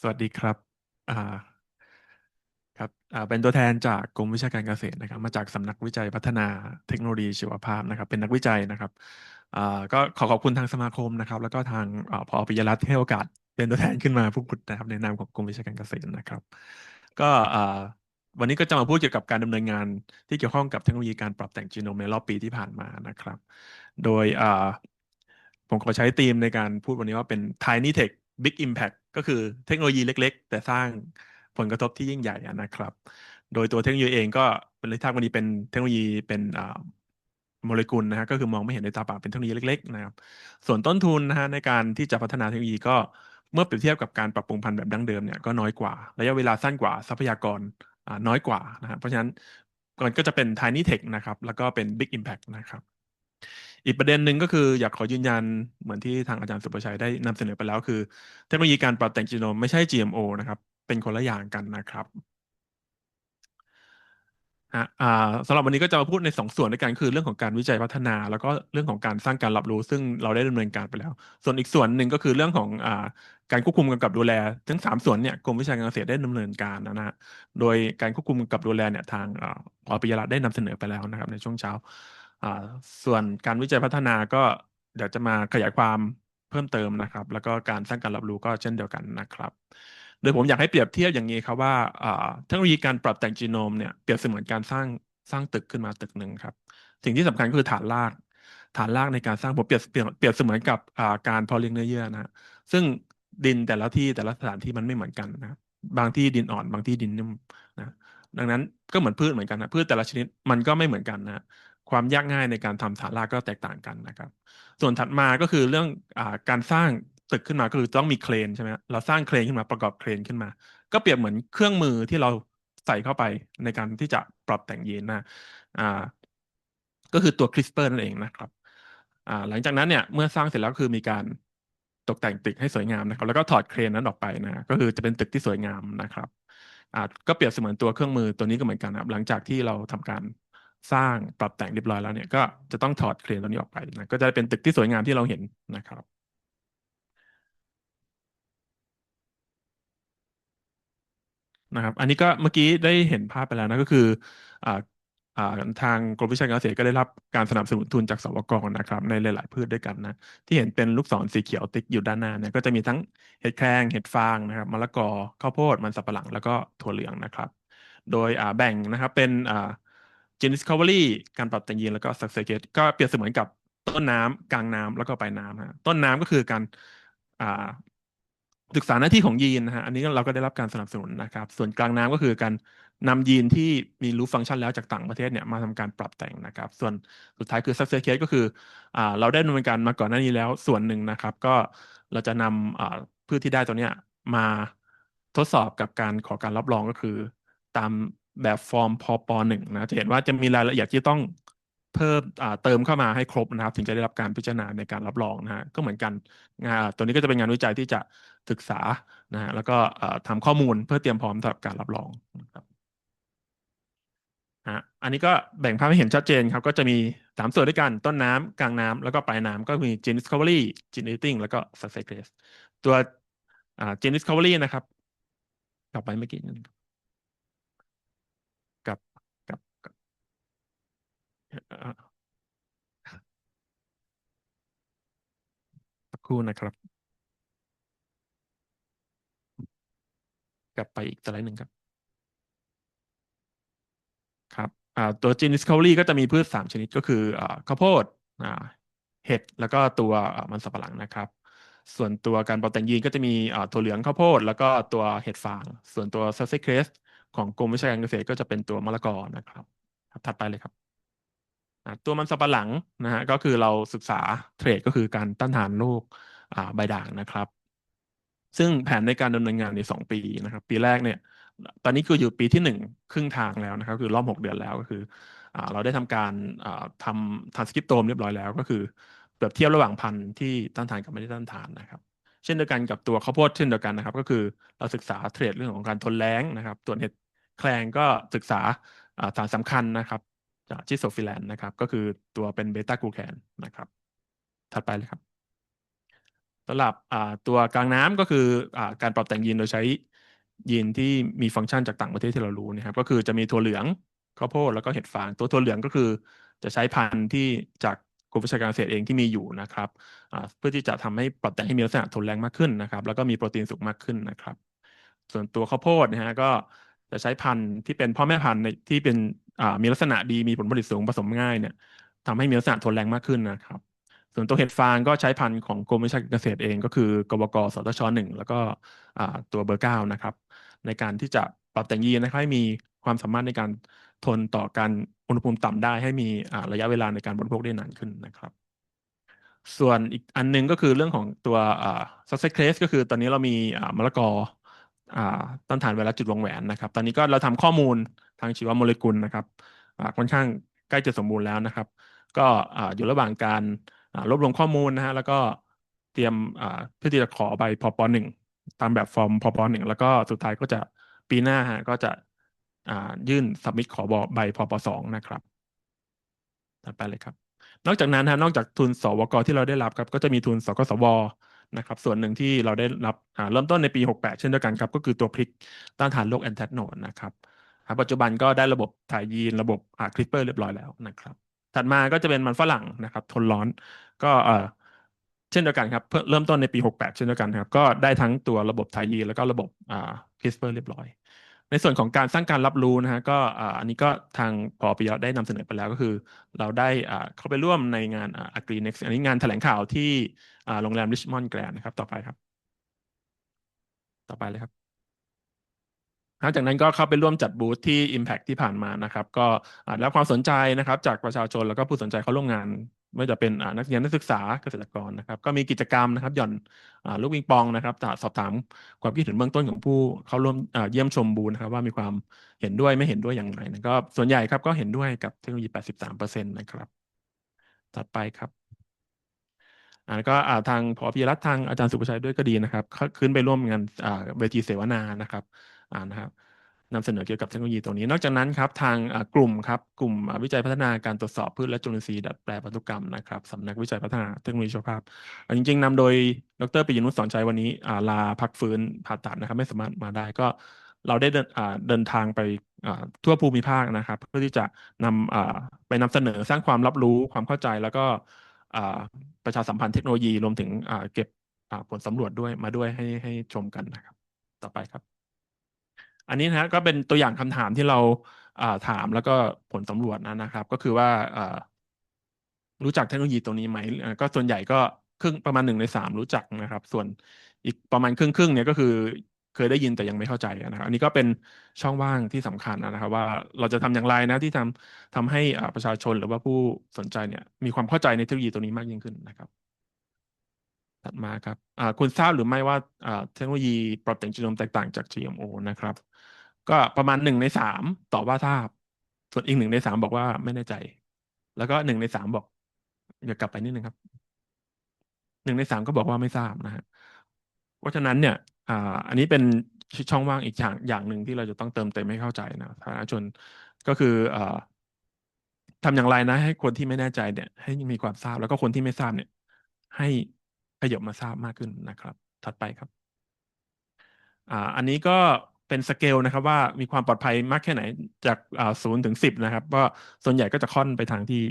สวัสดีครับครับเป็นตัวแทนจากกรมวิชาการเกษตรนะครับ มาจากสำนักวิจัยพัฒนาเทคโนโลยีชีวภาพนะครับ เป็นนักวิจัยนะครับก็ขอขอบคุณทางสมาคมนะครับ แล้วก็ทางอ่าผอปิยรัตน์ให้โอกาสเป็นตัวแทนขึ้นมาพูดนะครับในนามของกรมวิชาการเกษตรนะครับ ก็วันนี้ก็จะมาพูดเกี่ยวกับการดำเนินงานที่เกี่ยวข้องกับเทคโนโลยีการปรับแต่งจีโนมในรอบปีที่ผ่านมานะครับ โดยผมขอใช้ธีมในการพูดวันนี้ว่าเป็น Tiny Tech Big Impact ก็คือเทคโนโลยีเล็ก ๆ แต่สร้างผลกระทบที่ยิ่งใหญ่นะครับ โดยตัวเทคโนโลยีเองก็เป็นเลยทางวันนี้เป็นเทคโนโลยีเป็นโมเลกุลนะฮะก็คือมองไม่เห็นด้วยตาเปล่าเป็นเทคโนโลยีเล็กๆนะครับส่วนต้นทุนนะฮะในการที่จะพัฒนาเทคโนโลยีก็เมื่อเปรียบเทียบกับการปรับปรุงพันธุ์แบบดั้งเดิมเนี่ยก็น้อยกว่า ระยะเวลาสั้นกว่าทรัพยากรน้อยกว่านะฮะเพราะฉะนั้นมันก็จะเป็น tiny tech นะครับแล้วก็เป็น big impact นะครับ อีกประเด็นหนึ่งก็คืออยากขอยืนยันเหมือนที่ทางอาจารย์สุประชัยได้นำเสนอไปแล้วคือ เทคโนโลยีการปรับแต่งจีโนมไม่ใช่ GMO นะครับ เป็นคนละอย่างกันนะครับสำหรับวันนี้ก็จะมาพูดในสองส่วนด้วยกันคือเรื่องของการวิจัยพัฒนา แล้วก็เรื่องของการสร้างการรับรู้ ซึ่งเราได้ดำเนินการไปแล้ว ส่วนอีกส่วนหนึ่งก็คือเรื่องของอการควบคุมกำกับดูแล ทั้งสามส่วนเนี่ยกรมวิชาการเกษตรได้ดำเนินการนะฮะโดยการควบคุมกำกับดูแลเนี่ยทางอปยรัตน์ได้นำเสนอไปแล้วนะครับในช่วงเช้า ส่วนการวิจัยพัฒนาก็เดี๋ยวจะมาขยายความเพิ่มเติมนะครับ แล้วก็การสร้างการรับรู้ก็เช่นเดียวกันนะครับ โดยผมอยากให้เปรียบเทียบอย่างนี้ครับว่าเทคโนโลยีการปรับแต่งจีโนมเนี่ยเปรียบเสมือนการสร้างสร้างตึกขึ้นมาตึกหนึ่งครับ สิ่งที่สำคัญก็คือฐานราก ฐานรากในการสร้างผมเปรียบเปรียบเปรียบเสมือนกับการพาะเลี้ยงเนื้อเยื่อนะฮะซึ่งดินแต่ละที่แต่ละสถานที่มันไม่เหมือนกันนะบางที่ดินอ่อนบางที่ดินนุ่มนะดังนั้นก็เหมือนพืชเหมือนกันนะพืชแต่ละชนิดมันก็ไม่เหมือนกันนะ ความยากง่ายในการทำฐานรากก็แตกต่างกันนะครับ ส่วนถัดมาก็คือเรื่องอการสร้างตึกขึ้นมาก็คือต้องมีเครนใช่ไหมเราสร้างเครนขึ้นมาประกอบเครนขึ้นมา ก็เปรียบเหมือนเครื่องมือที่เราใส่เข้าไปในการที่จะปรับแต่งเยนนะอ่าก็คือตัว CRISPR นั่นเองนะครับอ่าหลังจากนั้นเนี่ยเมื่อสร้างเสร็จแล้วคือมีการตกแต่งตึกให้สวยงามนะครับ แล้วก็ถอดเครนนั้นออกไปนะก็คือจะเป็นตึกที่สวยงามนะครับอ่าก็เปรียบเสมือนตัวเครื่องมือตัวนี้ก็เหมือนกันนะครับหลังจากที่เราทำการ สร้างปรับแต่งเรียบร้อยแล้วเนี่ยก็จะต้องถอดเครนตัวนี้ออกไปนะก็จะเป็นตึกที่สวยงามที่เราเห็นนะครับนะครับอันนี้ก็เมื่อกี้ได้เห็นภาพไปแล้วนะก็คืออ่าอ่าทางกรมวิชาการเกษตรก็ได้รับการสนับสนุนทุนจากสวกนะครับในหลาย ๆ พืชด้วยกันนะที่เห็นเป็นลูกศรสีเขียวติ๊กอยู่ด้านหน้าเนี่ยก็จะมีทั้งเห็ดแครงเห็ดฟางนะครับมะละกอข้าวโพดมันสับปะหลังแล้วก็ถั่วเหลืองนะครับ โดยอ่าแบ่งนะครับเป็น อ่า Gene Discovery การปรับแต่งยีนแล้วก็ Success Rate ก็เปรียบเสมือนกับต้นน้ำกลางน้ำแล้วก็ปลายน้ำฮะต้นน้ำก็คือการศึกษาหน้าที่ของยีนนะฮะอันนี้เราก็ได้รับการสนับสนุนนะครับ ส่วนกลางน้ำก็คือการนำยีนที่มีรู้ฟังก์ชันแล้วจากต่างประเทศเนี่ยมาทำการปรับแต่งนะครับ ส่วนสุดท้ายคือ success case ก็คืออเราได้ดำเนินการมาก่อนหน้านี้แล้วส่วนหนึ่งนะครับ ก็เราจะนำพืชที่ได้ตัวเนี้ยมาทดสอบกับการขอการรับรองก็คือ ตาม แบบฟอร์มพอปหนึ่งนะจะเห็นว่าจะมีรายละเอียดที่ต้องเพิ่มเติมเข้ามาให้ครบนะครับ ถึงจะได้รับการพิจารณาในการรับรองนะฮะก็เหมือนกันงานตัวนี้ก็จะเป็นงานวิจัยที่จะศึกษานะฮะแล้วก็ทำข้อมูลเพื่อเตรียมพร้อมสำหรับการรับรองนะครับฮะอันนี้ก็แบ่งภาพให้เห็นชัดเจนครับ ก็จะมีสามส่วนด้วยกันต้นน้ำกลางน้ำแล้วก็ปลายน้ำก็มี gene discovery gene editing แล้วก็ success rate ตัว gene discovery นะครับ กลับไปเมื่อกี้นึงกับกับกับอ่า สักครู่นะครับ กลับไปอีกสไลด์หนึ่งครับ ครับอ่าตัว Gene Discovery ก็จะมีพืชสามชนิดก็คืออ่าข้าวโพดอ่าเห็ดแล้วก็ตัวมันสำปะหลังนะครับ ส่วนตัวการปรับแต่งยีนก็จะมีถั่วเหลืองข้าวโพด แล้วก็ตัวเห็ดฟาง ส่วนตัว Success Crest ของกรมวิชาการเกษตรก็จะเป็นตัวมะละกอนะครับถัดไปเลยครับ ตัวมันสำปะหลังนะฮะก็คือเราศึกษาเทรดก็คือการต้านทานโรคใบด่างนะครับ ซึ่งแผนในการดำเนินงานในสองปีนะครับ ปีแรกเนี่ย ตอนนี้คืออยู่ปีที่หนึ่งครึ่งทางแล้วนะครับ คือรอบหกเดือนแล้วก็คืออเราได้ทำการทำทานสคริปโตมเรียบร้อยแล้วก็คือเปรียบเทียบระหว่างพันธุ์ที่ต้านทานกับไม่ได้ต้านทานนะครับ เช่นเดียวกันกับตัวข้าวโพดเช่นเดียวกันนะครับ ก็คือเราศึกษาเทรดเรื่องของการทนแล้งนะครับตัวเห็ดแคลงก็ศึกษาสารสำคัญนะครับ ชิโซฟิแลนนะครับ ก็คือตัวเป็นเบต้ากลูแคนนะครับ ถัดไปเลยครับสำหรับตัวกลางน้ำก็คืออการปรับแต่งยีนโดยใช้ยีนที่มีฟังก์ชันจากต่างประเทศที่เรารู้นะครับ ก็คือจะมีถั่วเหลืองข้าวโพดแล้วก็เห็ดฟาง ตัวถั่วเหลืองก็คือจะใช้พันธุ์ที่จากกรมวิชาการเกษตรเองที่มีอยู่นะครับเพื่อที่จะทำให้ปรับแต่งให้มีลักษณะทนแรงมากขึ้นนะครับ แล้วก็มีโปรตีนสูงมากขึ้นนะครับ ส่วนตัวข้าวโพดนะฮะก็ จะใช้พันธุ์ที่เป็นพ่อแม่พันธุ์ที่เป็นมีลักษณะดีมีผลผลิตสูงผสมง่ายเนี่ยทำให้มีลักษณะทนแรงมากขึ้นนะครับ ส่วนตัวเห็ดฟางก็ใช้พันธุ์ของกรมวิชาการเกษตรเองก็คือกบกสตชหนึ่งแล้วก็ตัวเบอร์เก้านะครับ ในการที่จะปรับแต่งยีนนะครับให้มีความสามารถในการทนต่อการอุณหภูมิต่ำได้ให้มีระยะเวลาในการบริโภคได้นานขึ้นนะครับ ส่วนอีกอันนึงก็คือเรื่องของตัวซัสเซคเคสก็คือตอนนี้เรามีมะละกอ ต้านทานไวรัสจุดวงแหวนนะครับ ตอนนี้ก็เราทำข้อมูลทางชีวโมเลกุลนะครับค่อนข้างใกล้จะสมบูรณ์แล้วนะครับ ก็อยู่ระหว่างการรวบรวมข้อมูลนะฮะแล้วก็เตรียมเพื่อที่จะขอใบพปหนึ่งตามแบบฟอร์มพปหนึ่งแล้วก็สุดท้ายก็จะปีหน้าฮะก็จะยื่นสับมิดขอบใบพปสองนะครับต่อไปเลยครับ นอกจากนั้นฮะนอกจากทุนสวกที่เราได้รับครับ ก็จะมีทุนสกสว นะครับส่วนหนึ่งที่เราได้รับเริ่มต้นในปี 68 เช่นเดียวกันครับก็คือตัวพลิกต้านทานโรคแอนแทกโนดนะครับปัจจุบันก็ได้ระบบถ่ายยีนระบบคลิปเปอร์เรียบร้อยแล้วนะครับถัดมาก็จะเป็นมันฝรั่งนะครับทนร้อนก็เออเช่นเดียวกันครับเริ่มต้นในปี 68 เช่นเดียวกันครับก็ได้ทั้งตัวระบบถ่ายยีนแล้วก็ระบบอ่าคลิปเปอร์เรียบร้อย ในส่วนของการสร้างการรับรู้นะฮะก็อันนี้ก็ทางพอปิยะได้นำเสนอไปแล้วก็คือ เราได้เข้าไปร่วมในงานอักรีเน็กอันนี้งานแถลงข่าวที่โรงแรมริชมอนด์แกรนด์นะครับ ต่อไปครับ ต่อไปเลยครับหลังจากนั้นก็เข้าไปร่วมจัดบูธที่ Impact ที่ผ่านมานะครับ ก็ได้รับความสนใจนะครับ จากประชาชนแล้วก็ผู้สนใจเข้าร่วมงาน ไม่จะเป็นนักเรียนนักศึกษาเกษตรกรนะครับ ก็มีกิจกรรมนะครับหย่อนลูกวิงปองนะครับสอบถามความคิดเห็นเบื้องต้นของผู้เข้าร่วมเยี่ยมชมบูธนะครับ ว่ามีความเห็นด้วยไม่เห็นด้วยอย่างไรนะก็ส่วนใหญ่ครับก็เห็นด้วยกับเทคโนโลยี 83%นะครับ ถัดไปครับอ่าก็ทางพอพีรัตทางอาจารย์สุภชัยด้วยก็ดีนะครับ ขึ้นไปร่วมงานเวทีเสวนานะครับอ่านะครับ นำเสนอเกี่ยวกับเทคโนโลยีตรงนี้ นอกจากนั้นครับทางกลุ่มครับกลุ่มวิจัยพัฒนาการตรวจสอบพืชและจุลินทรีย์ดัดแปลงพันธุกรรมนะครับสำนักวิจัยพัฒนาเทคโนโลยีชีวภาพ จริง ๆนำโดยดรปิยนุชสอนใจวันนี้ลาพักฟื้นผ่าตัดนะครับไม่สามารถมาได้ก็เราได้เดินเดินทางไปทั่วภูมิภาคนะครับ เพื่อที่จะนำไปนำเสนอสร้างความรับรู้ความเข้าใจแล้วก็ประชาสัมพันธ์เทคโนโลยีรวมถึงเก็บผลสำรวจด้วยมาด้วยให้ให้ชมกันนะครับ ต่อไปครับ อันนี้นะก็เป็นตัวอย่างคำถามที่เราถามแล้วก็ผลสำรวจนะนะครับ ก็คือว่ารู้จักเทคโนโลยีตรงนี้ไหมก็ส่วนใหญ่ก็ครึ่งประมาณหนึ่งในสามรู้จักนะครับ ส่วนอีกประมาณครึ่งครึ่งเนี่ยก็คือเคยได้ยินแต่ยังไม่เข้าใจนะครับ อันนี้ก็เป็นช่องว่างที่สำคัญนะครับ ว่าเราจะทำอย่างไรนะที่ทำทำให้ประชาชนหรือว่าผู้สนใจเนี่ยมีความเข้าใจในเทคโนโลยีตัวนี้มากยิ่งขึ้นนะครับ ถัดมาครับคุณทราบหรือไม่ว่าเทคโนโลยีปรับแต่งจีโนมแตกต่างจาก GMO นะครับ ก็ประมาณหนึ่งในสามตอบว่าทราบ ส่วนอีกหนึ่งในสามบอกว่าไม่แน่ใจ แล้วก็หนึ่งในสามบอกอย่ากลับไปนิดนึงครับหนึ่งในสามก็บอกว่าไม่ทราบนะฮะเพราะฉะนั้นเนี่ยอ่าอันนี้เป็นช่องว่างอีกอย่างอย่างหนึ่งที่เราจะต้องเติมเต็มให้เข้าใจนะสาธารณชนก็คืออ่าทำอย่างไรนะ ให้คนที่ไม่แน่ใจเนี่ย ให้มีความทราบแล้วก็คนที่ไม่ทราบเนี่ย ให้ขยบมาทราบมากขึ้นนะครับ ถัดไปครับ อ่า อันนี้ก็ เป็นสเกลนะครับว่ามีความปลอดภัยมากแค่ไหนจากศูนย์ถึงสิบนะครับก็ส่วนใหญ่ก็จะค่อนไปทางที่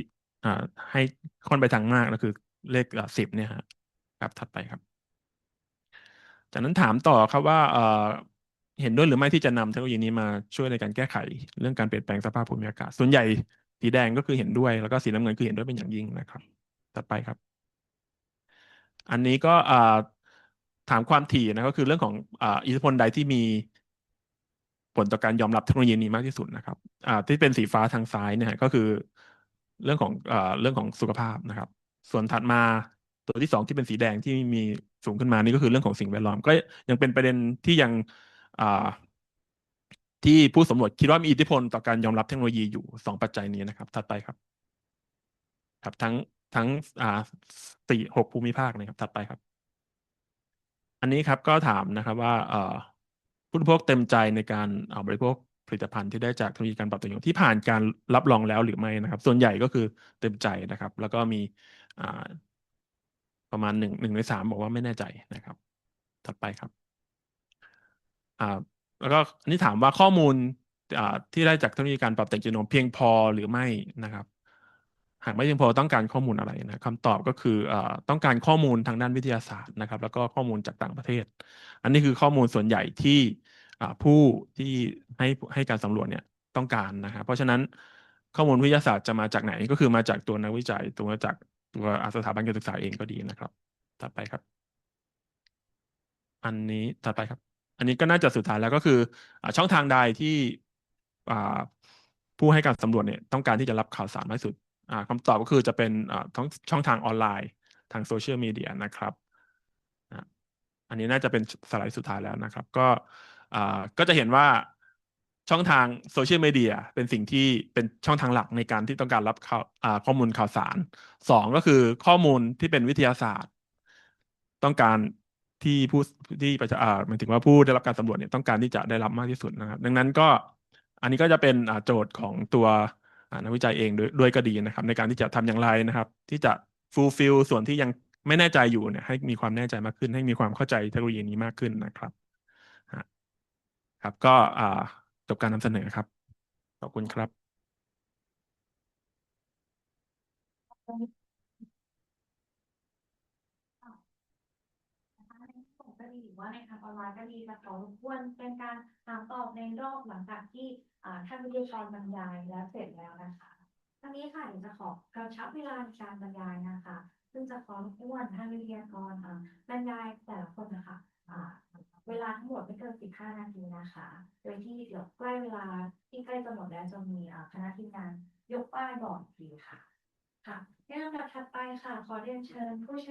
ให้ค่อนไปทางมากก็คือเลขสิบเนี่ยครับถัดไปครับ จากนั้นถามต่อครับว่าเห็นด้วยหรือไม่ที่จะนำเทคโนโลยีนี้มาช่วยในการแก้ไขเรื่องการเปลี่ยนแปลงสภาพภูมิอากาศ ส่วนใหญ่สีแดงก็คือเห็นด้วยแล้วก็สีน้ำเงินคือเห็นด้วยเป็นอย่างยิ่งนะครับต่อไปครับ อันนี้ก็ถามความถี่นะก็คือเรื่องของอิทธิพลใดที่มี ผลต่อการยอมรับเทคโนโลยีนี้มากที่สุดนะครับที่เป็นสีฟ้าทางซ้ายเนี่ยก็คือเรื่องของเรื่องของสุขภาพนะครับ ส่วนถัดมาตัวที่สองที่เป็นสีแดงที่มีสูงขึ้นมานี่ก็คือเรื่องของสิ่งแวดล้อม ก็ยังเป็นประเด็นที่ยังที่ผู้สำรวจคิดว่ามีอิทธิพลต่อการยอมรับเทคโนโลยีอยู่สองปัจจัยนี้นะครับ ถัดไปครับ ครับทั้งทั้งอ่าสี่หกภูมิภาคนะครับ ถัดไปครับ อันนี้ครับก็ถามนะครับว่าเอ่อ ผู้บริโภคเต็มใจในการเอาบริโภคผลิตภัณฑ์ที่ได้จากเทคโนโลยีการปรับตัวอย่างที่ผ่านการรับรองแล้วหรือไม่นะครับ ส่วนใหญ่ก็คือเต็มใจนะครับ แล้วก็มีประมาณหนึ่งหนึ่งในสามบอกว่าไม่แน่ใจนะครับ ถัดไปครับแล้วก็นนี้ถามว่าข้อมูลที่ได้จากเทคโนโลยีการปรับแต่งจีโนมเพียงพอหรือไม่นะครับ หากไม่เพียงพอต้องการข้อมูลอะไรนะคำตอบก็คืออต้องการข้อมูลทางด้านวิทยาศาสตร์นะครับ แล้วก็ข้อมูลจากต่างประเทศ อันนี้คือข้อมูลส่วนใหญ่ที่ ผู้ที่ให้ให้การสำรวจเนี่ยต้องการนะครับเพราะฉะนั้นข้อมูลวิทยาศาสตร์จะมาจากไหนก็คือมาจากตัวนักวิจัยตัวจากตัวสถาบันการศึกษาเองก็ดีนะครับถัดไปครับ อันนี้ถัดไปครับ อันนี้ก็น่าจะสุดท้ายแล้วก็คืออช่องทางใดที่ผู้ให้การสำรวจเนี่ยต้องการที่จะรับข่าวสารมากที่สุดคำตอบก็คือจะเป็นทั้งช่องทางออนไลน์ ทางโซเชียลมีเดียนะครับอันนี้น่าจะเป็นสไลด์สุดท้ายแล้วนะครับ ก็ ก็จะเห็นว่าช่องทางโซเชียลมีเดียเป็นสิ่งที่เป็นช่องทางหลักในการที่ต้องการรับข่าวข้อมูลข่าวสารสองก็คือข้อมูลที่เป็นวิทยาศาสตร์ ต้องการที่ผู้ที่ประชาอ่าหมายถึงว่าผู้ได้รับการสำรวจเนี่ยต้องการที่จะได้รับมากที่สุดนะครับ ดังนั้นก็อันนี้ก็จะเป็นโจทย์ของตัวนักวิจัยเองด้วยวยก็ดีนะครับ ในการที่จะทำอย่างไรนะครับ ที่จะ fulfill ส่วนที่ยังไม่แน่ใจอยู่เนี่ยให้มีความแน่ใจมากขึ้น ให้มีความเข้าใจเทคโนโลยีนี้มากขึ้นนะครับ ครับ ก็จบการนำเสนอครับ ขอบคุณครับนะคะในส่งก็ดีหรือว่าในทางออนไลน์ก็ดีจะขอรบกวนเป็นการถามตอบในรอบหลังจากที่ท่านวิทยากรบรรยายแล้วเสร็จแล้วนะคะทั้งนี้ค่ะเดี๋ยวจะขอกระชับเวลาในการบรรยายนะคะ ซึ่งจะขอรบกวนท่านวิทยากรบรรยายแต่ละคนนะคะ เวลาทั้งหมดไม่เกิน 15 นาทีนะคะ โดยที่เดี๋ยวใกล้เวลาที่ใกล้จะหมดแล้วจะมีคณะทีมงานยกป้ายบอกอีกทีค่ะ ค่ะในลำดับถัดไปค่ะ ขอเรียนเชิญผู้ช่วย